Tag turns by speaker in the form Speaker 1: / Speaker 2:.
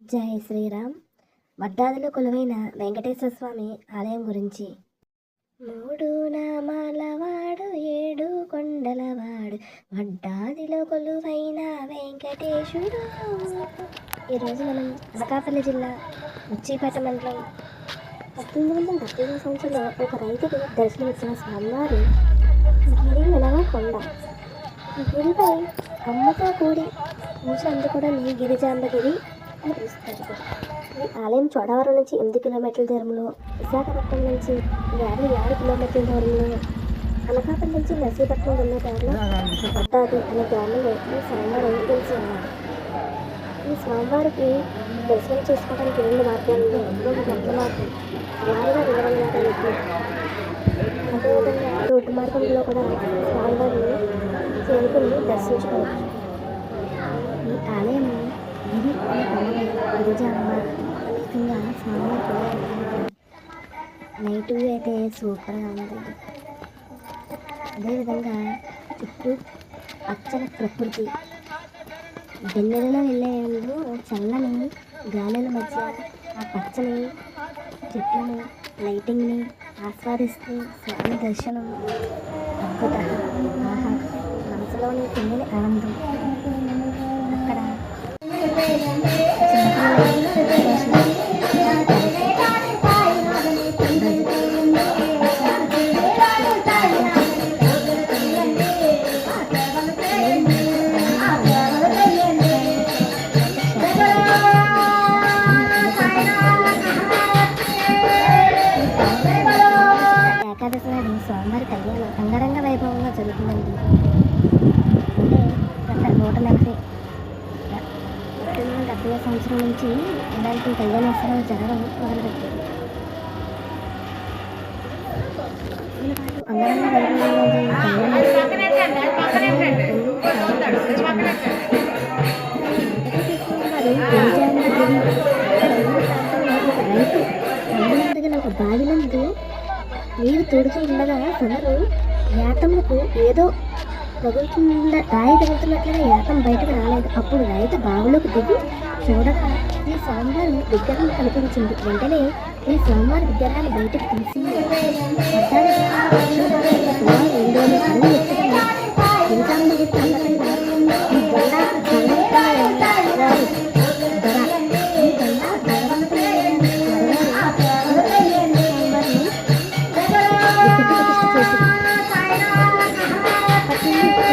Speaker 1: జై శ్రీరామ్. వడ్డాదిలో కొలువైన వెంకటేశ్వర స్వామి ఆలయం గురించి. మూడు నామాలవాడు ఏడు కొండలవాడు వడ్డాదిలో కొలువైన వెంకటేశుడు. ఈరోజు మనం అనకాపల్లి జిల్లా ఉచ్చిపేట మండలం పద్దెనిమిది వందల డెబ్బై ఐదు సంవత్సరంలో ఒక రైతుకు దర్శనమిచ్చిన స్వామివారు గిరి వెలవ కొండ. ఈ గిరిపై అమ్మతో కూడి పూజ అందుకోవడాన్ని గిరిజాంబగిరి అని ఈ ఆలయం చోడవరం నుంచి ఎనిమిది కిలోమీటర్ల దూరంలో విశాఖపట్నం నుంచి యాభై ఆరు కిలోమీటర్ల దూరంలో అనకాపల్లి నుంచి నర్సీపట్నం వెళ్ళే దారిలో పట్టాది అనే గ్రామంలో ఈ స్వామివారు తెలిసి ఉన్నారు ఈ స్వామివారికి దర్శనం చేసుకోవడానికి రెండు మార్గాలు ఒక గంటల మార్గం వారిగా వివరంగా కలిపి అదేవిధంగా రోడ్డు మార్గంలో కూడా స్వామివారిని చేరుకుని దర్శించుకోవచ్చు. ఈ ఆలయం ఇది గిరిజామ్మ నైట్ వ్యూ అయితే సూపర్గా ఉంది. అదేవిధంగా చుట్టూ పచ్చని ప్రకృతి. వెన్నెలలో వెళ్ళే చల్లని గాలుల మధ్య ఆ పచ్చని చెట్లను లైటింగ్ని ఆస్వాదిస్తూ స్వామి దర్శనం. అద్భుత. ఆహా మనసులోని తెలియని ఆనందం. కళ్యాణం అంగరంగ వైభవంగా జరుగుతుందండి. అంటే గత నూట నలభై డెబ్బై సంవత్సరం నుంచి ఇలాంటి కళ్యాణోత్సవాలు జరగడం మొదలుపెట్టారు అంగరంగ వైభవంగా కళ్యాణం ఒక బావి నందు నీరు తోడుతూ ఉండగా కొందరు యాతమ్మకు ఏదో తగులుతున్న రాయి తగులుతున్నట్లుగా యాతం బయటకు రాలేదు. అప్పుడు రైతు బావులోకి దిగి చూడగా ఈ స్వామివారి విగ్రహం కనిపించింది. వెంటనే ఈ స్వామివారి విగ్రహాన్ని బయటకు తీసి ఇంకా